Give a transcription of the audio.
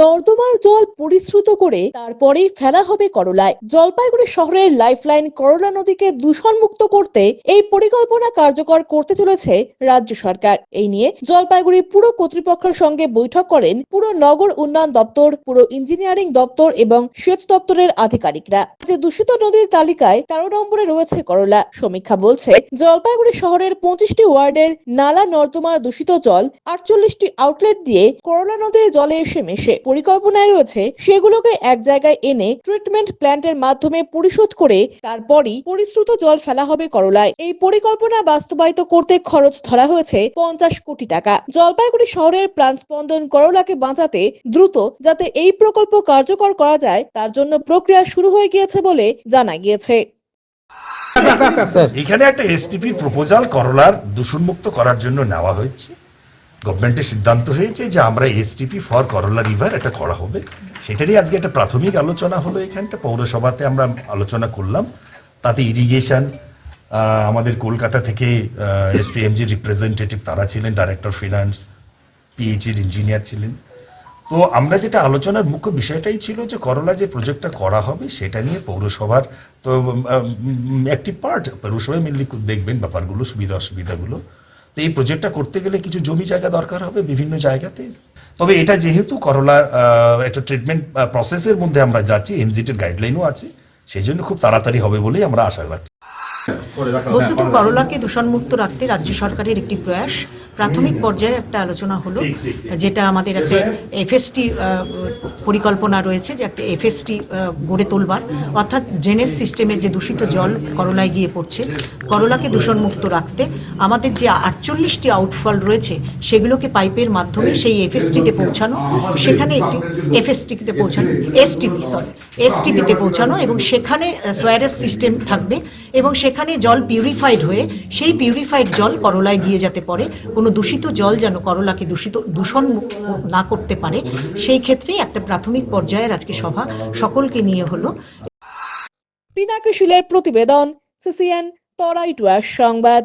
নর্দমার জল পরিশ্রুত করে তারপরেই ফেলা হবে করলায়। জলপাইগুড়ি শহরের লাইফলাইন করলা নদীকে দূষণমুক্ত করতে এই পরিকল্পনা কার্যকর করতে চলেছে রাজ্য সরকার। এই নিয়ে জলপাইগুড়ি পুরো কর্তৃপক্ষের সঙ্গে বৈঠক করেন পুরো নগর উন্নয়ন দপ্তর, পুরো ইঞ্জিনিয়ারিং দপ্তর এবং সেচ দপ্তরের আধিকারিকরা। যে দূষিত নদীর তালিকায় তেরো নম্বরে রয়েছে করলা। সমীক্ষা বলছে, জলপাইগুড়ি শহরের পঁচিশটি ওয়ার্ডের নালা নর্দমার দূষিত জল, আটচল্লিশটি আউটলেট দিয়ে করলা নদীর জলে এসে মেশে। পরিকল্পনায় রয়েছে সেগুলোকে এক জায়গায় এনে ট্রিটমেন্ট প্ল্যান্টের মাধ্যমে পরিশোধ করে তারপরই পরিশ্রুত জল ফেলা হবে করলায়। এই পরিকল্পনা বাস্তবায়িত করতে খরচ ধরা হয়েছে পঞ্চাশ কোটি টাকা। জলপাইগুড়ি শহরের প্রাণস্পন্দন করলাকে বাঁচাতে দ্রুত যাতে এই প্রকল্প কার্যকর করা যায় তার জন্য প্রক্রিয়া শুরু হয়ে গিয়েছে বলে জানা গিয়েছে। এখানে একটা এসটিপি প্রপোজাল করলার দূষণমুক্ত করার জন্য নেওয়া হয়েছে। গভর্নমেন্টের সিদ্ধান্ত হয়েছে যে আমরা এসটিপি ফর করলা রিভার এটা করা হবে। সেটারই আজকে একটা প্রাথমিক আলোচনা হলো এখানটা। পৌরসভাতে আমরা আলোচনা করলাম। তাতে ইরিগেশন আমাদের কলকাতা থেকে এসপিএমজি রিপ্রেজেন্টেটিভ তারা ছিলেন ডাইরেক্টর ফিনান্স পিএইচির ইঞ্জিনিয়ার ছিলেন। তো আমরা যেটা আলোচনার মুখ্য বিষয়টাই ছিল যে করলা যে প্রজেক্টটা করা হবে সেটা নিয়ে পৌরসভার তো একটি পার্ট পৌরসভায় মেনলি দেখবেন ব্যাপারগুলো সুবিধা অসুবিধাগুলো তো এই প্রজেক্টটা করতে গেলে কিছু জমি জায়গা দরকার হবে বিভিন্ন জায়গাতে। তবে এটা যেহেতু করলার একটা ট্রিটমেন্ট প্রসেসের মধ্যে আমরা যাচ্ছি এনজিটির গাইডলাইনও আছে, সেই জন্য খুব তাড়াতাড়ি হবে বলেই আমরা আশা রাখছি বস্তুত করলাকে দূষণমুক্ত রাখতে রাজ্য সরকারের একটি প্রয়াস। প্রাথমিক পর্যায়ে একটা আলোচনা হলো যেটা আমাদের একটা এফএসটি পরিকল্পনা রয়েছে যে একটা এফএসটি গড়ে তোলবার। অর্থাৎ ড্রেনেজ সিস্টেমের যে দূষিত জল করলায় গিয়ে পড়ছে করলাকে দূষণমুক্ত রাখতে আমাদের যে আটচল্লিশটি আউটফল রয়েছে সেগুলোকে পাইপের মাধ্যমে সেই এফএসটিতে পৌঁছানো সেখানে একটি এফএসটিতে পৌঁছানো এসটিপি সরি এসটিপিতে পৌঁছানো এবং সেখানে সোয়ারেস সিস্টেম থাকবে এবং সেখানে জল পিউরিফাইড হয়ে সেই পিউরিফাইড জল করলায় গিয়ে যেতে পারে কোনো দূষিত জল যেন করলাকে দূষিত, দূষণ না করতে পারে, সেই ক্ষেত্রেই একটা প্রাথমিক পর্যায়ের আজকে সভা সকলকে নিয়ে হলো। পিনাকিশুলের প্রতিবেদন, সিসিএন, তরাই টুয়ার সংবাদ।